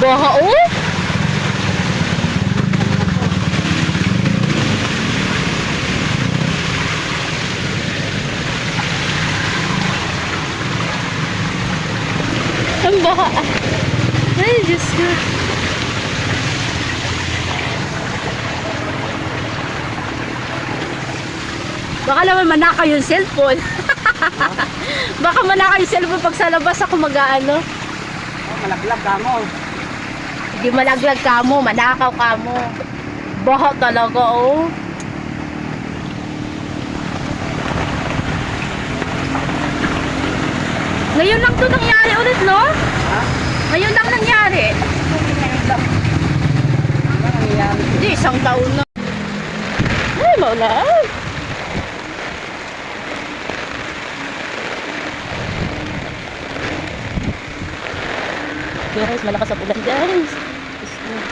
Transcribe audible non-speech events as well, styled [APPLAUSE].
Baha oh. Ang baha. Ay, Diyos ko. Baka naman manakaw yung cellphone. [LAUGHS] Baka manakaw yung cellphone pag sa labas ako mag-ano. Oh, malaglag ka mo. Hindi malaglag ka mo, manakaw ka mo. Baha talaga, oh. Ngayon lang to nangyari ulit, no? Ha? Ngayon lang nangyari. Hindi, isang taon na. Ay, maulan. Guys, malakas ang ulan guys. Gusto.